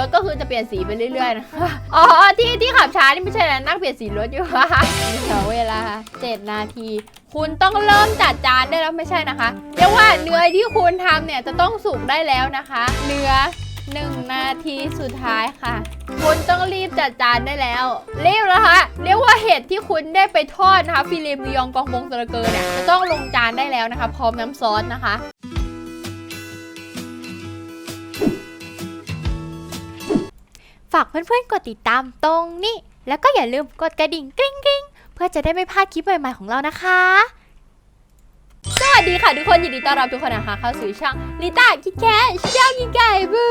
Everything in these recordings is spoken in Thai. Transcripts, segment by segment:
รถก็คือจะเปลี่ยนสีไปเรื่อยๆนะคะอ๋อที่ที่ขับช้านี่ไม่ใช่นะนั่งเปลี่ยนสีรถอยู่ค่ะเหลือเวลา 7 นาที คุณต้องเริ่มจัดจานได้แล้วไม่ใช่นะคะเรียกว่าเนื้อที่คุณทำเนี่ยจะต้องสุกได้แล้วนะคะ เนื้อหนึ่งนาทีสุดท้ายค่ะ คุณต้องรีบจัดจานได้แล้วรีบแล้วคะเรียกว่าเห็ดที่คุณได้ไปทอดนะคะ ฟิเลมลียองกองบงสระเกอเนี่ยจะต้องลงจานได้แล้วนะคะ พร้อมน้ำซอสนะคะ ฝากเพื่อนๆกดติดตามตรงนี้ แล้วก็อย่าลืมกดกระดิ่งกริ๊งกริ๊งเพื่อจะได้ไม่พลาดคลิปใหม่ๆของเรานะคะ สวัสดีค่ะทุกคนยินดีต้อนรับทุกคนนะคะเข้าสู่ช่องลิต้าคิดแคทช่องยิงไก่บู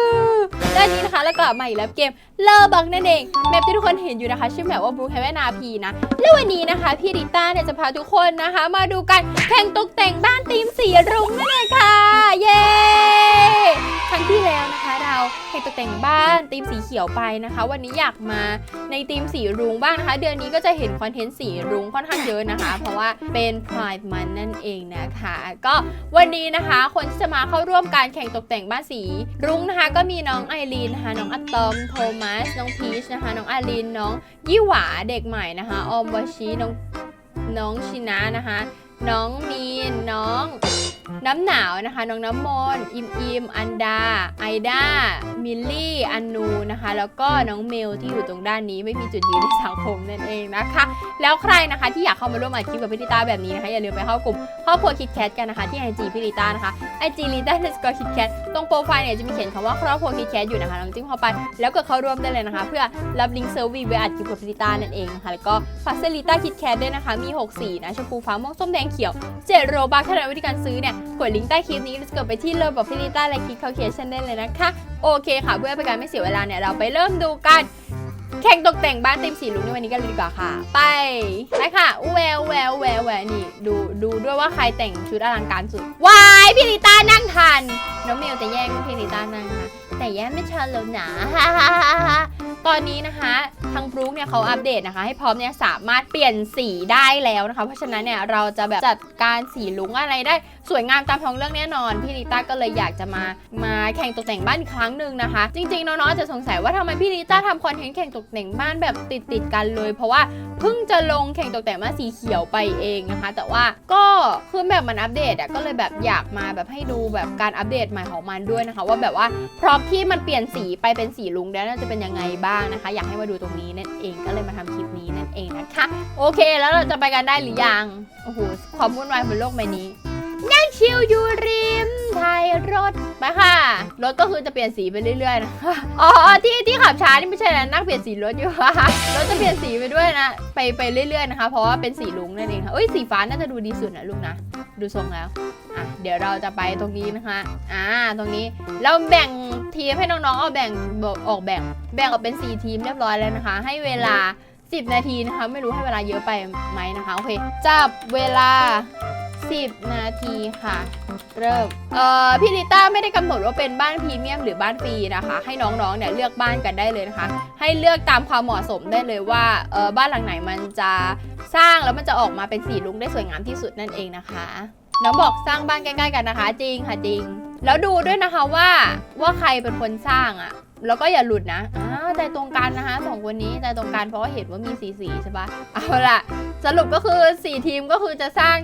และนี้นะคะเรากลับมาอีกแล้วเกม เลอบังนั่นเองแมปที่ทุกคนเห็นอยู่นะคะ ชื่อแมปว่าบลูแฮเวนาพีนะ และวันนี้นะคะ พี่ลิต้าเนี่ยจะพาทุกคนนะคะ มาดูกันแข่งตกแต่งบ้านธีมสีรุ้งนั่นเองค่ะ เย้ครั้งที่แล้วนะคะ เราแข่งตกแต่งบ้านธีมสีเขียวไปนะคะ วันนี้อยากมาในธีมสีรุ้งบ้างนะคะ เดือนนี้ก็จะเห็นคอนเทนต์สีรุ้งค่อนข้างเยอะนะคะ เพราะว่าเป็น Pride Month นั่นเองนะคะ ก็วันนี้นะคะคนที่จะมาเข้าร่วมการแข่งตกแต่งบ้านสีรุ้งนะคะ ก็มีน้องไอรีนนะคะน้องอะตอมโทมัสน้องพีชนะคะ น้องอาริน น้องยี่หวาเด็กใหม่นะคะ ออมวชิน้องน้องชินะนะคะ น้องมีน น้อง น้ำหนาวนะคะ น้องน้ำมนต์อิมอิมอันดา ไอด้ามิลลี่ อันนูนะคะ แล้วก็น้องเมลที่อยู่ตรงด้านนี้ไม่มีจุดยืนในสังคมนั่นเองนะคะ แล้วใครนะคะที่อยากเข้ามาร่วมอัดคลิปกับพี่ลิต้าแบบนี้นะคะอย่าลืมไปเข้ากลุ่มครอบครัวคิดแคทกันนะคะที่ไอจีพี่ลิต้านะคะไอจีลิต้าเดสกอร์คิดแคทตรงโปรไฟล์เนี่ยจะมีเขียนคำว่าครอบครัวคิดแคทอยู่นะคะลองจิ้มเข้าไปแล้วก็เข้าร่วมได้เลยนะคะ เพื่อรับลิงก์เซอร์วีไว้อัดคลิปกับพี่ลิต้านั่นเองนะคะแล้วก็ฝากเซลิต้าคิดแคทด้วยนะคะมี 6 สีนะชมพูฟ้าม่วงส้มแดงเขียว7โรบาร์เท่านั้นวิธีการซื้อเนี่ยกดลิงก์ใต้คลิปนี้แล้วกดไปที่เริ่มบอกพี่ลิต้าและคลิกเข้าเคชันได้เลยนะคะ โอเคค่ะ เพื่อเป็นการไม่เสียเวลาเนี่ยเราไปเริ่มดูกันแข่งตกแต่งบ้านเต็มสีลุกในวันนี้กันเลยดีกว่าค่ะ ไปไปค่ะแววแววแววแววนี่ ดูดูด้วยว่าใครแต่งชุดอลังการสุดวายพี่ลิต้านั่งทันน้องเมลจะแย่งพี่ลิต้านั่งนะแต่แย่งไม่ทันแล้วนะตอนนี้นะคะ ทางบรู๊คเนี่ยเขาอัปเดตนะคะ ให้พร้อมเนี่ยสามารถเปลี่ยนสีได้แล้วนะคะ เพราะฉะนั้นเนี่ยเราจะแบบจัดการสีลุงอะไรได้สวยงามตามท้องเรื่องแน่นอน พี่ลิต้าก็เลยอยากจะมามาแข่งตกแต่งบ้านอีกครั้งหนึ่งนะคะ จริงๆน้องๆจะสงสัยว่าทำไมพี่ลิต้าทำคอนเทนต์แข่งตกแต่งบ้านแบบติดๆกันเลย เพราะว่าเพิ่งจะลงแข่งตกแต่งบ้านสีเขียวไปเองนะคะ แต่ว่าก็คือแบบมันอัปเดตอะก็เลยแบบอยากมาแบบให้ดูแบบการอัปเดตใหม่ของมันด้วยนะคะ ว่าแบบว่าพร้อมที่มันเปลี่ยนสีไปเป็นสีลุงแล้วน่าจะเป็นยังไงบ้างนะคะ อยากให้มาดูตรงนี้นั่นเองก็เลยมาทำคลิปนี้นั่นเองนะคะ โอเค แล้วเราจะไปกันได้หรือยังโอ้โหความวุ่นวายบนโลกใบนี้ นั่งชิลอยู่ริมท้ายรถไปค่ะ รถก็คือจะเปลี่ยนสีไปเรื่อยๆนะอ๋อที่ที่ขับช้านี่ไม่ใช่นะนั่งเปลี่ยนสีรถอยู่ค่ะรถจะเปลี่ยนสีไปด้วยนะ ไปไปเรื่อยๆนะคะ เพราะว่าเป็นสีลุงนั่นเองค่ะเอ้ยสีฟ้าน่าจะดูดีสุดนะลุงนะดูทรงแล้วอะเดี๋ยวเราจะไปตรงนี้นะคะอ่าตรงนี้เราแบ่งทีมให้น้องๆเอาแบ่งออกแบ่งแบ่งออกเป็น 4 ทีมเรียบร้อยแล้วนะคะ ให้เวลา 10 นาทีนะคะ ไม่รู้ให้เวลาเยอะไปไหมนะคะโอเคจับเวลา 10 นาทีค่ะ เริ่มเอ่อพี่ลิต้าไม่ได้กำหนดว่าเป็นบ้านพรีเมียมหรือบ้านฟรีนะคะ ให้น้องๆเนี่ยเลือกบ้านกันได้เลยนะคะ ให้เลือกตามความเหมาะสมได้เลยว่าเออบ้านหลังไหนมันจะสร้างแล้วมันจะออกมาเป็นสีลุงได้สวยงามที่สุดนั่นเองนะคะ น้องบอกสร้างบ้านใกล้ๆกันนะคะ จริงค่ะจริง แล้วดูด้วยนะคะว่าว่าใครเป็นคนสร้างอะ่ะ แล้วก็อย่าหลุดนะอ่าใจตรงกันนะคะสองคนนี้ใจตรงกันเพราะว่าเห็นว่ามีสีสีใช่ปะเอาล่ะสรุปก็คือสี่ทีมก็คือจะสร้าง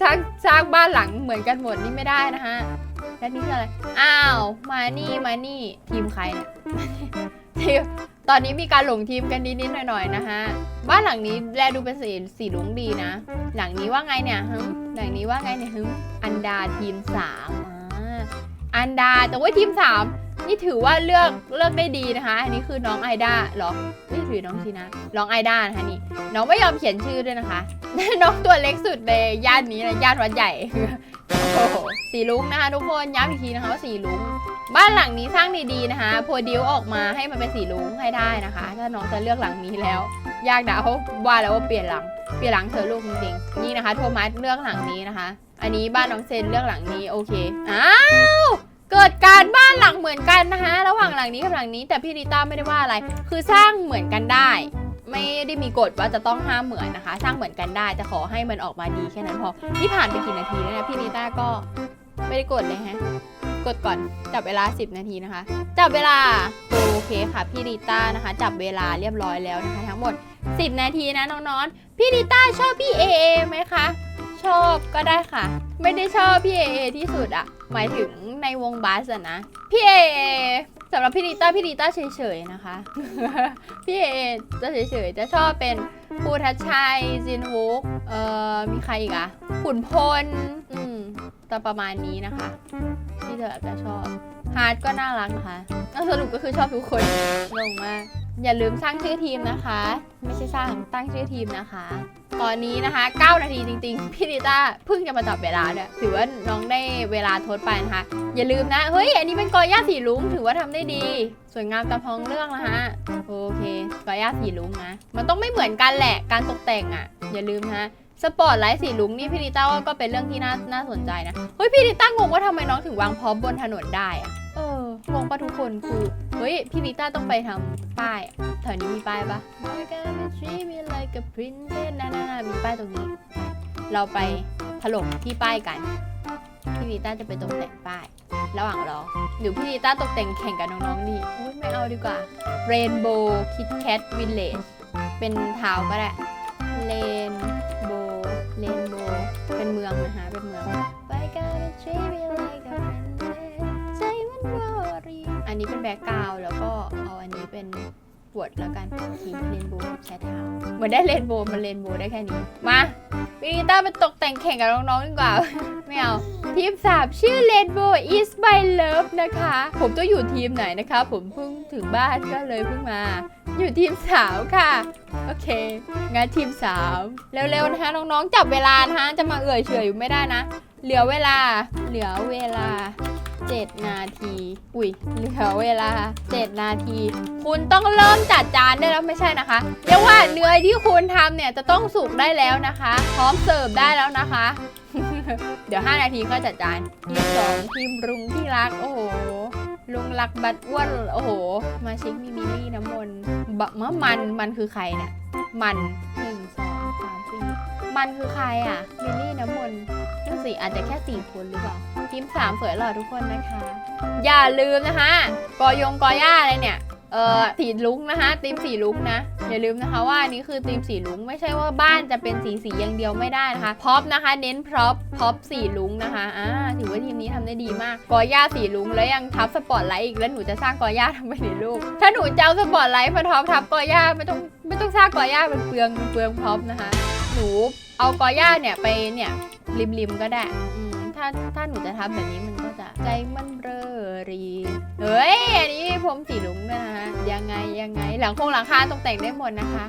สร้างสร้างบ้านหลังเหมือนกันหมดนี่ไม่ได้นะคะแล้วนี่คืออะไร อ้าว มานี่มานี่ทีมใครเนี่ยทีมตอนนี้มีการหลงทีมกันนิดๆหน่อยๆนะคะบ้านหลังนี้แลดูเป็นสีสีลุงดีนะ หลังนี้ว่าไงเนี่ยฮึหลังนี้ว่าไงเนี่ยฮึอันดาทีมสามอ่าอันดาแต่ว่าทีมสาม นี่ถือว่าเลือกเลือกได้ดีนะคะ อันนี้คือน้องไอด้าหรอนี่ถือน้องชีนะน้องไอด้านะคะนี่ น้องไม่ยอมเขียนชื่อด้วยนะคะ น้องตัวเล็กสุดในย่านนี้นะย่านวัดใหญ่โอ้โหสีลุงนะคะทุกคนย้ำอีกทีนะคะว่าสีลุงบ้านหลังนี้สร้างดีๆนะคะโพดิวออกมาให้มันเป็นสีลุงให้ได้นะคะ ถ้าน้องจะเลือกหลังนี้แล้ว ยากนะเพราว่าแล้วว่าเปลี่ยนหลังเปลี่ยนหลังเธอลูกจริงๆนี่นะคะ โทมัสเลือกหลังนี้นะคะ อันนี้บ้านน้องเซนเลือกหลังนี้โอเคอ้าว เกิดการบ้านหลังเหมือนกันนะคะระหว่างหลังนี้กับหลังนี้ แต่พี่ริต้าไม่ได้ว่าอะไร คือสร้างเหมือนกันได้ ไม่ได้มีกฎว่าจะต้องห้ามเหมือนนะคะ สร้างเหมือนกันได้แต่ขอให้มันออกมาดีแค่นั้นพอนี่ผ่านไปกี่นาทีแล้วนี่ยพี่ริต้าก็ไม่ได้กดเลยฮะกดก่อนจับเวลา 10 นาทีนะคะ จับเวลาโอเคค่ะพี่ริต้านะคะ จับเวลาเรียบร้อยแล้วนะคะ ทั้งหมด 10 นาทีนะน้องๆพี่ริต้าชอบพี่เอเอไหมคะ ชอบก็ได้ค่ะ ไม่ได้ชอบพี่เอเอที่สุดอะหมายถึงในวงบาสอะนะ พี่เอเอสำหรับพี่ริต้าพี่ริต้าเฉยๆนะคะ พี่เอเอจะเฉยๆจะชอบเป็นภูทัชชัยจินวุกเอ่อมีใครอีกอะขุนพล อืมแต่ประมาณนี้นะคะ ที่เธออาจจะชอบ ฮาร์ดก็น่ารักนะคะสรุปก็คือชอบทุกคนงงมาก อย่าลืมสร้างชื่อทีมนะคะ ไม่ใช่สร้างตั้งชื่อทีมนะคะ ตอนนี้นะคะ 9 นาทีจริงๆ พี่ดิต้าเพิ่งจะมาจับเวลาเนี่ยถือว่าน้องได้เวลาทดไปนะคะ อย่าลืมนะ เฮ้ย อันนี้เป็นกอย่าสีลุ้งถือว่าทำได้ดี สวยงามตามท้องเรื่องนะฮะโอเค กอย่าสีลุ้งนะ มันต้องไม่เหมือนกันแหละ การตกแต่งอะ่ะ อย่าลืมนะสปอร์ตไลท์สีลุงนี่พี่ดิต้าก็เป็นเรื่องที่น่าน่าสนใจนะ เฮ้ยพี่ดิต้างงว่าทำไมน้องถึงวางพร้อมบนถนนได้อะ งงปะทุกคนคือเฮ้ย พี่ดิต้าต้องไปทำป้ายแถวนี้มีป้ายปะ I gotta treat me like a princess นะนะนะมีป้ายตรงนี้ เราไปถล่มที่ป้ายกัน พี่ดิต้าจะไปตกแต่งป้าย ระหว่างรอหรือพี่ดิต้าตกแต่งแข่งกับน้องๆดีอุ้ยไม่เอาดีกว่า Rainbow Kit Kat Village เป็นเท้าก็ได้ Rainbow Rainbow เป็นเมืองนะคะเป็นเมือง ปวดแล้วกันทีเรนโบว์แชทเท้าเหมือนได้เรนโบว์มันเรนโบว์ได้แค่นี้ มาพี่กีต้าไปตกแต่งแข่งกับน้องๆดีกว่า ไม่เอา ทีมสามชื่อ Rainbow is my love นะคะ ผมต้องอยู่ทีมไหนนะคะ ผมเพิ่งถึงบ้านก็เลยเพิ่งมา อยู่ทีมสาวค่ะ โอเค งานทีมสาวเร็วๆนะคะน้องๆจับเวลานะคะจะมาเอื่อยเฉยอยู่ไม่ได้นะ เหลือเวลา เหลือเวลา 7 นาที อุ้ยเหลือเวลา 7 นาที คุณต้องเริ่มจัดจานได้แล้วไม่ใช่นะคะเรียกว่าเนื้อที่คุณทำเนี่ยจะต้องสุกได้แล้วนะคะ พร้อมเสิร์ฟได้แล้วนะคะ เดี๋ยว 5 นาทีก็จัดจานทีมสองทีมรุงที่รัก โอ้โหลุงรักบัดอ้วนโอ้โห มาชิกมีมิลี่น้ำมนต์บะมะมันมันคือใครเนี่ยมันหนึ่งสองสามสี่มันคือใครอะมิลี่น้ำมนต์นั่น สิอาจจะแค่สี่คนหรือเปล่าทีมสามสวยหล่อทุกคนนะคะ อย่าลืมนะคะ กอยงกอย่าอะไรเนี่ยเออสีลุงนะคะทีมสีลุงนะอย่าลืมนะคะว่าอันนี้คือทีมสีลุงไม่ใช่ว่าบ้านจะเป็นสีสีอย่างเดียวไม่ได้นะคะพร็อพนะคะ เน้นพร็อพพร็อพสีลุงนะคะอ่าถือว่าทีมนี้ทำได้ดีมากกอย่าสีลุงแล้วยังทับสปอตไลท์อีกแล้วหนูจะสร้างกอย่าทำไมในลูกถ้าหนูจะเอาสปอตไลท์มาท็อปทับกอย่าไม่ต้องไม่ต้องสร้างกอย่าเป็นเปลืองเป็นเปลืองพร็อพนะคะ นูเอากอย่าเนี่ยไปเนี่ยริมๆก็ได้อืมถ้าถ้าหนูจะทำแบบนี้มันก็จะใจมันเบลอรีเฮ้ยอันนี้ผมสีลุงด้วยนะคะยังไงยังไงหลังคงหลังคาตกแต่งได้หมดนะคะ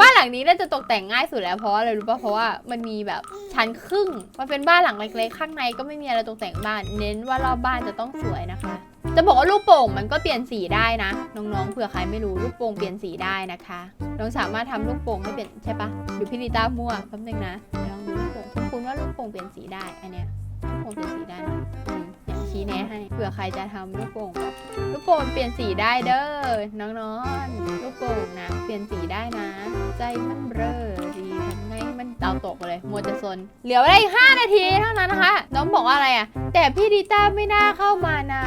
บ้านหลังนี้น่าจะตกแต่งง่ายสุดแล้วเพราะอะไรรู้ป่ะเพราะว่ามันมีแบบชั้นครึ่ง มันเป็นบ้านหลังเล็กๆข้างในก็ไม่มีอะไรตกแต่งบ้าน เน้นว่ารอบบ้านจะต้องสวยนะคะ จะบอกว่าลูกโป่งมันก็เปลี่ยนสีได้นะ น้องๆเผื่อใครไม่รู้ลูกโป่งเปลี่ยนสีได้นะคะ น้องสามารถทำลูกโป่งให้เปลี่ยนใช่ปะหรือพี่ลิต้ามั่วแป๊บนึงนะเดี๋ยวลองดูลูกโป่งคุณคุณว่าลูกโป่งเปลี่ยนสีได้อันเนี้ยลูกโป่งเปลี่ยนสีได้นะอืมเนี่ยชี้แนะให้เผื่อใครจะทำลูกโป่งแบบลูกโป่งเปลี่ยนสีได้เด้อน้องๆลูกโป่งนะเปลี่ยนสีได้นะ ใจมันเบลอดีทำไงมันเตาตกเลยมัวจะซนเหลือเวลาอีก5นาทีเท่านั้นนะคะ น้องบอกว่าอะไรอะแต่พี่ดิต้าไม่น่าเข้ามานะ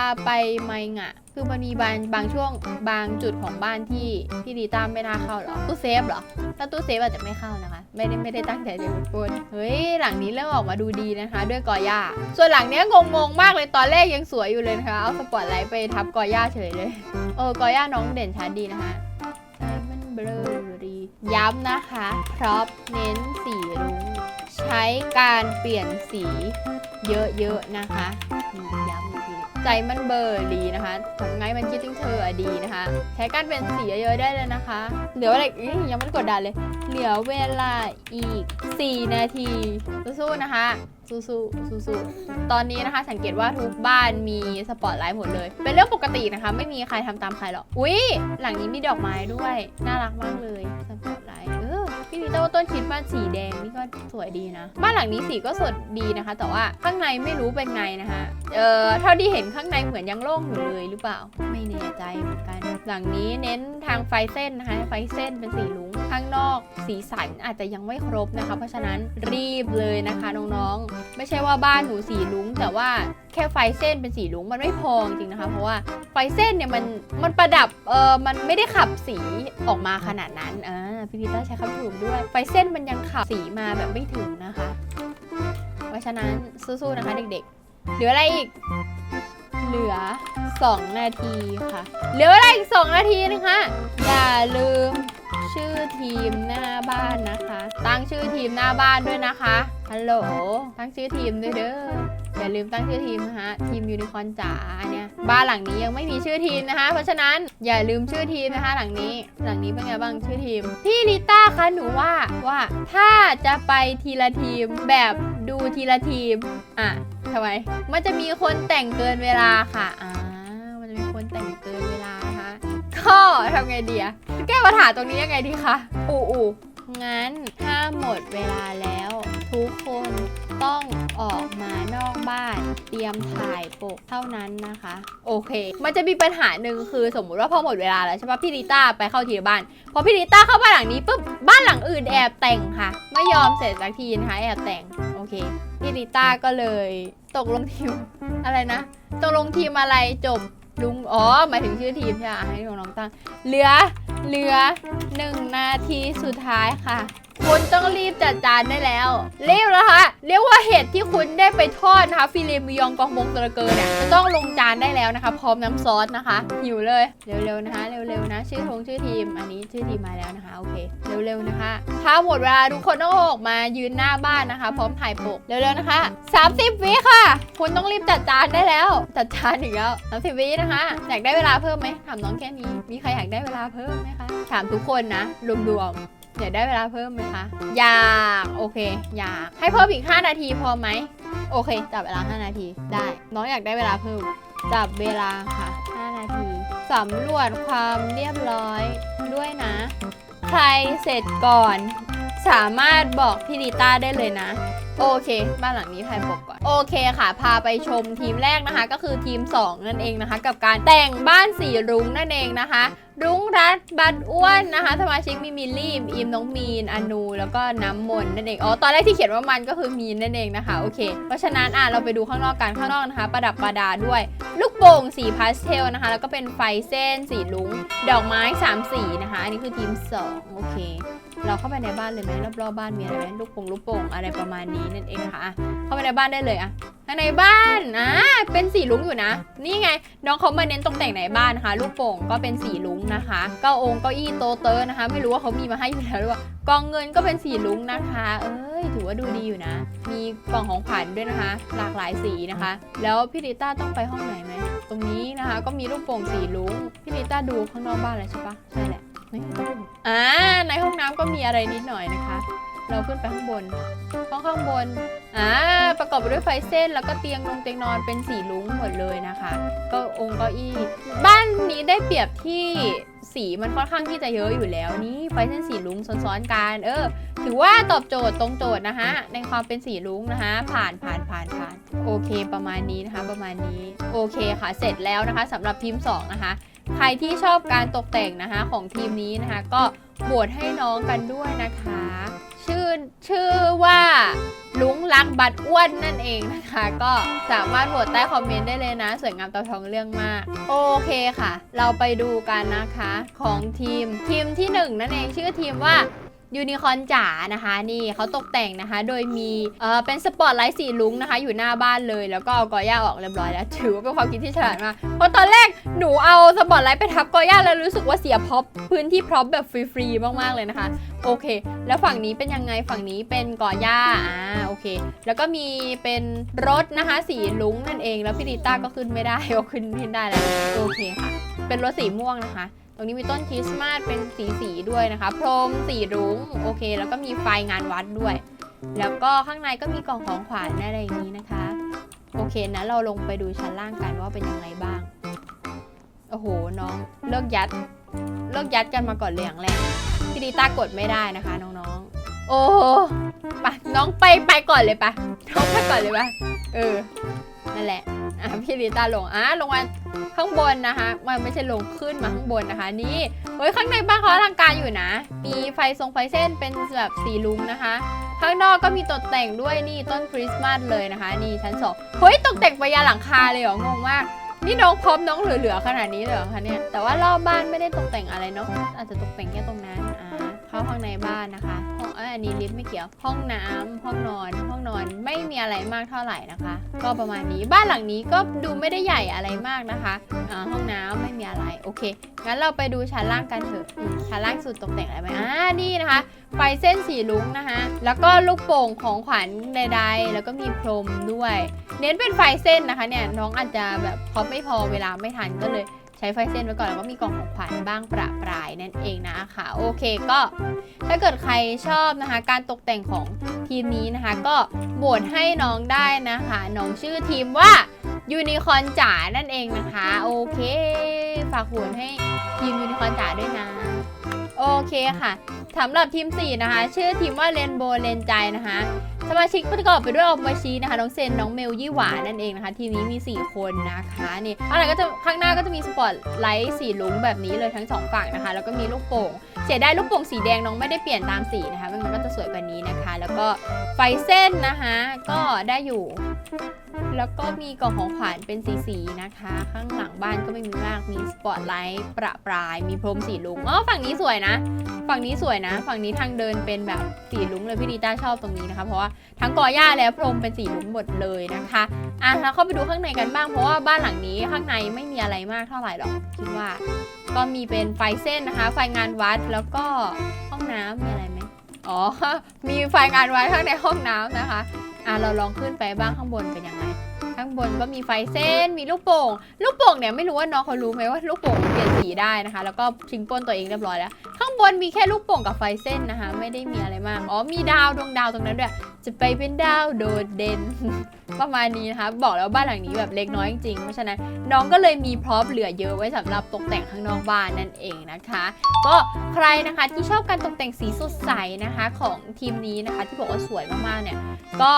าไปไมงะ คือมันมีบางบางช่วงบางจุดของบ้านที่พี่ดีต้าไม่น่าเข้าหรอตู้เซฟเหรอ ถ้าตู้เซฟอาจจะไม่เข้านะคะ ไม่ได้ไม่ได้ตั้งใจจะเป็นปนเฮ้ยหลังนี้เริ่มออกมาดูดีนะคะ ด้วยกอย่าส่วนหลังเนี้ยงงงมากเลยตอนแรกยังสวยอยู่เลยนะคะเอาสปอตไลท์ไปทับกอย่าเฉยเลยเออกอย่าน้องเด่นชัดดีนะคะใจมันเบลอดีย้ำนะคะพร็อพเน้นสีรุ้งใช้การเปลี่ยนสีเยอะๆนะคะย้ำ ใจมันเบอร์ดีนะคะทำไงมันคิดถึงเธอดีนะคะ ใช้การเปลี่ยนสีเยอะๆได้เลยนะคะ เหลืออะไรอีกยังไม่กดดันเลย เหลือเวลาอีก 4 นาที สู้ๆนะคะ สู้ๆสู้ๆตอนนี้นะคะ สังเกตว่าทุกบ้านมีสปอตไลท์หมดเลย เป็นเรื่องปกตินะคะ ไม่มีใครทำตามใครหรอก อุ๊ยหลังนี้มีดอกไม้ด้วย น่ารักมากเลย สปอตไลท์เพี่พีเตอร์ว่าต้นคิดมาสสีแดงนี่ก็สวยดีนะ บ้านหลังนี้สีก็สดดีนะคะ แต่ว่าข้างในไม่รู้เป็นไงนะคะ เอ่อเท่าที่เห็นข้างในเหมือนยังโล่งอยู่เลยหรือเปล่า ไม่แน่ใจเหมือนกัน หลังนี้เน้นทางไฟเส้นนะคะ ไฟเส้นเป็นสีลุงข้างนอก สีสันอาจจะยังไม่ครบนะคะ เพราะฉะนั้นรีบเลยนะคะน้องๆ ไม่ใช่ว่าบ้านหนูสีลุ้ง แต่ว่าแค่ไฟเส้นเป็นสีลุ้งมันไม่พอจริงนะคะ เพราะว่าไฟเส้นเนี่ยมันมันประดับเออมันไม่ได้ขับสีออกมาขนาดนั้นอ่าพี่พีต้าใช้คำถูกด้วย ไฟเส้นมันยังขับสีมาแบบไม่ถึงนะคะ เพราะฉะนั้นสู้ๆนะคะเด็กๆเหลืออะไรอีก เหลือ 2 นาทีค่ะ เหลือเวลาอีก 2 นาทีนะคะ อย่าลืมชื่อทีมหน้าบ้านนะคะ ตั้งชื่อทีมหน้าบ้านด้วยนะคะ ฮัลโหล ตั้งชื่อทีมด้วยเด้อ อย่าลืมตั้งชื่อทีมนะคะทีมยูนิคอร์นจ๋าเนี่ย บ้านหลังนี้ยังไม่มีชื่อทีมนะคะ เพราะฉะนั้นอย่าลืมชื่อทีมนะคะ หลังนี้ หลังนี้เป็นไงบ้างชื่อทีม พี่ลิต้าคะหนูว่าว่าถ้าจะไปทีละทีมแบบดูทีละทีม อะทำไม มันจะมีคนแต่งเกินเวลาค่ะ อ่า มันจะมีคนแต่งเกินเวลานะคะก็ทำไงดีอะจะแก้ปัญหาตรงนี้ยังไงดีคะ อูอูงั้นถ้าหมดเวลาแล้ว ทุกคนต้องออกมานอกบ้าน เตรียมถ่ายปกเท่านั้นนะคะ โอเค มันจะมีปัญหาหนึ่งคือสมมุติว่าพอหมดเวลาแล้วใช่ปะพี่ลิต้าไปเข้าทีละบ้าน พอพี่ลิต้าเข้าบ้านหลังนี้ปุ๊บบ้านหลังอื่นแอบแต่งค่ะ ไม่ยอมเสร็จสักทีนะคะแอบแต่งโอเคพี่ลิต้าก็เลยตกลงทีมอะไรนะตกลงทีมอะไรจบลุงอ๋อหมายถึงชื่อทีมใช่ไหมให้น้องตั้งเหลือเหลือหนึ่งนาทีสุดท้ายค่ะ คุณต้องรีบจัดจานได้แล้วรีบแล้วคะเรียกว่าเห็ดที่คุณได้ไปทอดนะคะฟิเลมิยองกองมงตระเกอเนี่ยจะต้องลงจานได้แล้วนะคะ พร้อมน้ำซอสนะคะหิวเลยเร็วๆนะคะเร็วๆนะ ชื่อทงชื่อทีม อันนี้ชื่อทีมมาแล้วนะคะโอเคเร็วๆนะคะถ้าหมดเวลาทุกคนต้องออกมายืนหน้าบ้านนะคะ พร้อมถ่ายปกเร็วๆนะคะ 30 วิค่ะ คุณต้องรีบจัดจานได้แล้ว จัดจานอีกแล้ว30วินะคะอยากได้เวลาเพิ่มไหมถามน้องแค่นี้มีใครอยากได้เวลาเพิ่มไหมคะถามทุกคนนะรวมๆ อยากได้เวลาเพิ่มไหมคะ อยากโอเค อยากให้เพิ่มอีก 5 นาทีพอไหม โอเค จับเวลา 5 นาทีได้ น้องอยากได้เวลาเพิ่ม จับเวลาค่ะ 5 นาทีสำรวจความเรียบร้อยด้วยนะ ใครเสร็จก่อน สามารถบอกพี่ลิต้าได้เลยนะ โอเค บ้านหลังนี้ถ่ายปกก่อน โอเคค่ะ พาไปชมทีมแรกนะคะ ก็คือทีม 2 นั่นเองนะคะ กับการแต่งบ้านสีรุ้งนั่นเองนะคะ รุ้งรัตบันอ้วนนะคะสมาชิกมีมิลลี่อิมน้องมีนอนูแล้วก็น้ำมนต์นั่นเองอ๋อตอนแรกที่เขียนว่ามันก็คือมีนนั่นเองนะคะโอเค เพราะฉะนั้นอะเราไปดูข้างนอกกันข้างนอกนะคะ ประดับประดาด้วย ลูกโป่งสีพาสเทลนะคะ แล้วก็เป็นไฟเส้นสีลุงดอกไม้สามสีนะคะ อันนี้คือทีม 2 โอเค เราเข้าไปในบ้านเลยไหมรอบๆบ้านมีอะไรไหมลูกโป่งลูกโป่งอะไรประมาณนี้นั่นเองนะคะอะเข้าไปในบ้านได้เลยอะข้างในบ้านอ่าเป็นสีลุงอยู่นะ นี่ไงน้องเขามาเน้นตกแต่งในบ้านนะคะลูกโป่งก็เป็นสีลุงนะคะเก้าองค์เก้าอี้โตเตอร์นะคะ ไม่รู้ว่าเขามีมาให้อยู่แล้วหรือเปล่ากองเงินก็เป็นสีลุงนะคะ เอ้ยถือว่าดูดีอยู่นะ มีกล่องของขวัญด้วยนะคะ หลากหลายสีนะคะ แล้วพี่ลิต้าต้องไปห้องไหนไหมตรงนี้นะคะ ก็มีลูกโป่งสีลุงพี่ลิต้าดูข้างนอกบ้านเลยใช่ปะใช่แหละไม่ต้องอ่าในห้องน้ำก็มีอะไรนิดหน่อยนะคะ เราขึ้นไปข้างบน ห้องข้างบน อ่า ประกอบไปด้วยไฟเส้นแล้วก็เตียงนงเตียงนอนเป็นสีลุ้งหมดเลยนะคะ ก็องค์เก้าอี้ บ้านนี้ได้เปรียบที่สีมันค่อนข้างที่จะเยอะอยู่แล้วนี่ไฟเส้นสีลุ้งซ้อนๆกัน เออ ถือว่าตอบโจทย์ตรงโจทย์นะคะ ในความเป็นสีลุ้งนะคะ ผ่านผ่านผ่านผ่านโอเคประมาณนี้นะคะ ประมาณนี้ โอเคค่ะ เสร็จแล้วนะคะสำหรับทีม 2 นะคะใครที่ชอบการตกแต่งนะคะของทีมนี้นะคะ ก็โหวตให้น้องกันด้วยนะคะ ชื่อชื่อว่าลุงรักบัดอ้วนนั่นเองนะคะ ก็สามารถโหวตใต้คอมเมนต์ได้เลยนะ สวยงามตาทองเรื่องมาก โอเคค่ะ เราไปดูกันนะคะของทีมทีมที่หนึ่งนั่นเองชื่อทีมว่า ยูนิคอร์นจ๋านะคะ นี่เขาตกแต่งนะคะ โดยมีเออเป็นสปอตไลท์สีลุ้งนะคะ อยู่หน้าบ้านเลยแล้วก็เอากอย่าออกเรียบร้อยแล้ว ถือว่าเป็นความคิดที่ฉลาดมากเพราะตอนแรกหนูเอาสปอตไลท์ไปทับกอย่าแล้วรู้สึกว่าเสียพ็อปพื้นที่พร็อพแบบฟรีๆมากๆเลยนะคะ โอเค แล้วฝั่งนี้เป็นยังไงฝั่งนี้เป็นกอย่าอ่าโอเค แล้วก็มีเป็นรถนะคะสีลุ้งนั่นเองแล้วพี่ดิต้าก็ขึ้นไม่ได้ก็ขึ้นขึ้นได้แล้วโอเคค่ะ เป็นรถสีม่วงนะคะ ตรงนี้มีต้นคริสต์มาสเป็นสีสีด้วยนะคะ พรมสีรุ้งโอเค แล้วก็มีไฟงานวัดด้วย แล้วก็ข้างในก็มีกล่องของขวัญอะไรอย่างนี้นะคะ โอเคนะเราลงไปดูชั้นล่างกันว่าเป็นยังไงบ้าง โอ้โหน้องเลิกยัด เลิกยัดกันมาก่อนเลยอย่างแรกพี่ดีตากดไม่ได้นะคะน้องๆ โอ้โหไปน้องไปไปก่อนเลยปะน้องไปก่อนเลยปะเออ นั่นแหละ อะพี่ดีตาลง อะลงมาข้างบนนะคะ มันไม่ใช่ลงขึ้นมาข้างบนนะคะ นี่ เฮ้ย ข้างในบ้านเขาอลังการอยู่นะ มีไฟทรงไฟเส้นเป็นแบบสีลุงนะคะ ข้างนอกก็มีตกแต่งด้วยนี่ต้นคริสต์มาสเลยนะคะ นี่ชั้นสองเฮ้ยตกแต่งไปยาหลังคาเลยเหรอ งงมากนี่น้องพร้อมน้องเหลือๆขนาดนี้เลยเหรอคะเนี่ย แต่ว่ารอบบ้านไม่ได้ตกแต่งอะไรเนาะ อาจจะตกแต่งแค่ตรงนั้น อ่า เข้าข้างในบ้านนะคะ อันนี้ลิฟต์ไม่เกี่ยว ห้องน้ำห้องนอน ห้องนอนไม่มีอะไรมากเท่าไหร่นะคะ ก็ประมาณนี้บ้านหลังนี้ก็ดูไม่ได้ใหญ่อะไรมากนะคะอ่าห้องน้ำไม่มีอะไรโอเคงั้นเราไปดูชั้นล่างกันเถอะชั้นล่างสุดตกแต่งอะไรไหมอ่านี่นะคะไฟเส้นสีลุ้งนะคะแล้วก็ลูกโป่งของขวัญใดๆ แล้วก็มีพรมด้วย เน้นเป็นไฟเส้นนะคะเนี่ยน้องอาจจะแบบพอไม่พอเวลาไม่ทันก็เลย ช้ไฟเส้นไว้ก่อนแล้วก็มีกล่องของขวัญบ้างประปรายนั่นเองนะคะโอเคก็ถ้าเกิดใครชอบนะคะ การตกแต่งของทีมนี้นะคะ ก็โหวตให้น้องได้นะคะ น้องชื่อทีมว่ายูนิคอนจ๋านั่นเองนะคะ โอเค ฝากโหวตให้ทีมยูนิคอนจ๋าด้วยนะ โอเคค่ะสำหรับทีม 4 นะคะ ชื่อทีมว่าเรนโบว์เรนใจนะคะสมาชิกประกอบไปด้วยออกมาชีนะคะน้องเซนน้องเมลยี่หวานั่นเองนะคะ ทีมนี้มี 4 คนนะคะนี่ข้างในก็จะข้างหน้าก็จะมีสปอตไลท์สีลุ้งแบบนี้เลยทั้งสองฝั่งนะคะ แล้วก็มีลูกโป่งเสียดายลูกโป่งสีแดงน้องไม่ได้เปลี่ยนตามสีนะคะมันก็จะสวยกว่านี้นะคะ แล้วก็ไฟเส้นนะคะ ก็ได้อยู่ แล้วก็มีกล่องของขวัญเป็นสีสีนะคะ ข้างหลังบ้านก็ไม่มีมาก มีสปอตไลท์ประปราย มีพรมสีลุงอ๋อฝั่งนี้สวยนะ ฝั่งนี้สวยนะ ฝั่งนี้ทางเดินเป็นแบบสีลุงเลยพี่ดีต้าชอบตรงนี้นะคะ เพราะว่าทั้งกอหญ้าและพรมเป็นสีลุงหมดเลยนะคะอะแล้วเข้าไปดูข้างในกันบ้าง เพราะว่าบ้านหลังนี้ข้างในไม่มีอะไรมากเท่าไหร่หรอกคิดว่า ก็มีเป็นไฟเส้นนะคะ ไฟงานวัดแล้วก็ห้องน้ำมีอะไร อ๋อ มีไฟงานไวัดข้างในห้องน้ำนะคะ อะเราลองขึ้นไปบ้างข้างบนเป็นยังไง ข้างบนก็มีไฟเส้น มีลูกโป่ง ลูกโป่งเนี่ยไม่รู้ว่าน้องเขารู้ไหมว่าลูกโป่งเปลี่ยนสีได้นะคะ แล้วก็ชิงก้นตัวเองเรียบร้อยแล้ว ข้างบนมีแค่ลูกโป่งกับไฟเส้นนะคะ ไม่ได้มีอะไรมาก อ๋อ มีดาวดวงดาวตรงนั้นด้วย จะไปเป็นดาวโดดเด่น ประมาณนี้นะคะ บอกแล้วบ้านหลังนี้แบบเล็กน้อยจริงๆเพราะฉะนั้นน้องก็เลยมีพร็อพเหลือเยอะไว้สำหรับตกแต่งข้างนอกบ้านนั่นเองนะคะ ก็ใครนะคะที่ชอบการตกแต่งสีสดใสนะคะ ของทีมนี้นะคะ ที่บอกว่าสวยมากๆเนี่ย ก็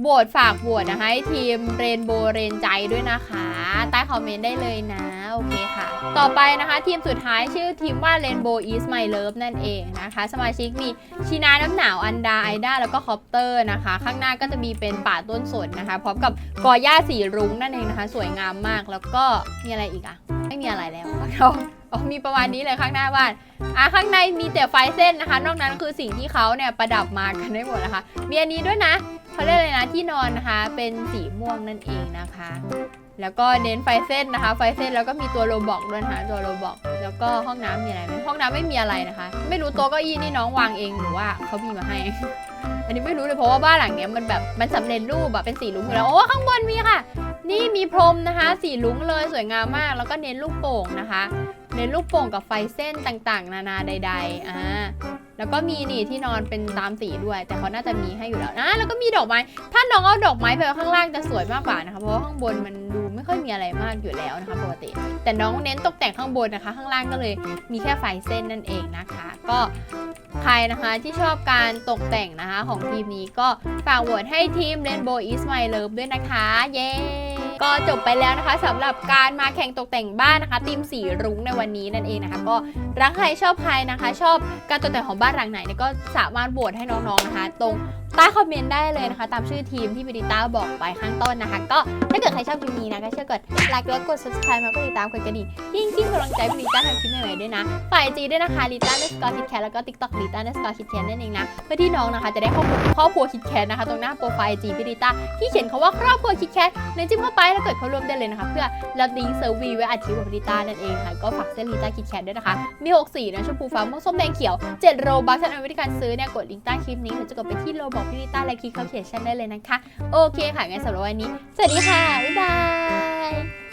โหวตฝากโหวตนะคะให้ทีมเรนโบว์เรนใจด้วยนะคะ ใต้คอมเมนต์ได้เลยนะ โอเคค่ะ ต่อไปนะคะ ทีมสุดท้ายชื่อทีมว่า Rainbow is my love นั่นเองนะคะ สมาชิกมีชีนาน้ำหนาว อันดา ไอด้าแล้วก็คอปเตอร์นะคะ ข้างหน้าก็จะมีเป็นป่าต้นสนนะคะ พร้อมกับกอหญ้าสีรุ้งนั่นเองนะคะ สวยงามมากแล้วก็มีอะไรอีกอะไม่มีอะไรแล้วเราอ๋อมีประมาณนี้เลยข้างหน้าบ้าน อะข้างในมีแต่ไฟเส้นนะคะ นอกนั้นคือสิ่งที่เขาเนี่ยประดับมากันได้หมดนะคะ มีอันนี้ด้วยนะ เขาเรียกอะไรนะที่นอนนะคะ เป็นสีม่วงนั่นเองนะคะ แล้วก็เน้นไฟเส้นนะคะ ไฟเส้นแล้วก็มีตัวโรบอกด้วยนะคะตัวโรบอกแล้วก็ห้องน้ำมีอะไรไหมห้องน้ำไม่มีอะไรนะคะ ไม่รู้โต๊ะเก้าอี้นี่น้องวางเองหรือว่าเขามีมาให้ อันนี้ไม่รู้เลยเพราะว่าบ้านหลังเนี้ยมันแบบมันสำเร็จรูปแบบเป็นสีลุ้งอยู่แล้วโอ้ข้างบนมีค่ะ นี่มีพรมนะคะ สีลุ้งเลยสวยงามมาก แล้วก็เน้นลูกโป่งนะคะเน้นลูกโป่งกับไฟเส้นต่างๆ นานาใดๆอ่า แล้วก็มีนี่ที่นอนเป็นตามสีด้วย แต่เขาน่าจะมีให้อยู่แล้วอ่าแล้วก็มีดอกไม้ ถ้าน้องเอาดอกไม้ไปข้างล่างจะสวยมากกว่านะคะเพราะว่าข้างบนมันดูไม่ค่อยมีอะไรมากอยู่แล้วนะคะปกติ แต่น้องเน้นตกแต่งข้างบนนะคะ ข้างล่างก็เลยมีแค่ไฟเส้นนั่นเองนะคะ ก็ใครนะคะที่ชอบการตกแต่งนะคะของทีมนี้ก็ฝากโหวตให้ทีม Rainbow is my love ด้วยนะคะ เย้ ก็จบไปแล้วนะคะสำหรับการมาแข่งตกแต่งบ้านนะคะทีมสีรุ้งในวันนี้นั่นเองนะคะ ก็รักใครชอบใครนะคะ ชอบการตกแต่งของบ้านหลังไหนเนี่ยก็สามารถโหวตให้น้องๆนะคะ ตรงใต้คอมเมนต์ได้เลยนะคะ ตามชื่อทีมที่วิดิต้าบอกไปข้างต้นนะคะ ก็ถ้าเกิดใครชอบคลิปนี้นะก็ช่วยกดไลค์แล้วกด subscribe แล้วก็ติดตามกดกระดิ่งยิ่งที่กำลังใจวิดิต้าทำคลิปใหม่ๆด้วยนะฝ่ายจีด้วยนะคะลิต้าเนสกอร์คิดแคทแล้วก็ติ๊กต็อกลิต้าเนสกอร์คิดแคทนั่นเองนะเพื่อที่น้องนะคะจะได้ครอบครัวครอบครัวคิดแคทนะคะ ตรงหน้าโปรไฟล์จีวิดิต้าที่เขียนคาว่าครอบครัวคิดแคทในจิ้มเข้าไปแล้วกดเข้าร่วมได้เลยนะคะ เพื่อรับลิงก์เซอร์วีไว้อัดคลิปกับลิต้านั่นเองค่ะ ก็ฝากเส้นลิต้าคิดแคทด้วยนะคะ มี 6 สีนะชมพูฟ้าม่วงส้มแดงเขียว7โรบัคฉันเอาวิธีการซื้อเนี่ยกดลิงก์ใต้คลิปนี้หรือจะกดไปที่โรบอกพี่ลิต้าและคลิกเข้าเขียนชั้นได้เลยนะคะ โอเคค่ะงั้นสำหรับวันนี้ สวัสดีค่ะบ๊ายบาย